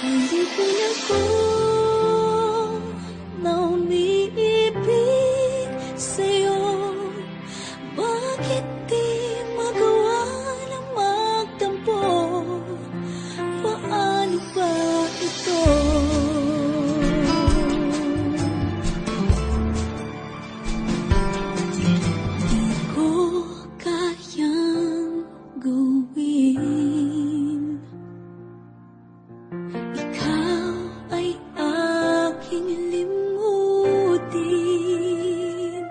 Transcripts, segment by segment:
Na ko na umiibig sa'yo. Bakit di din.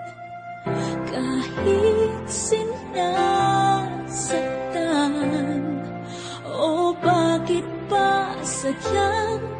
Kahit sinasaktan o bakit pa sadlang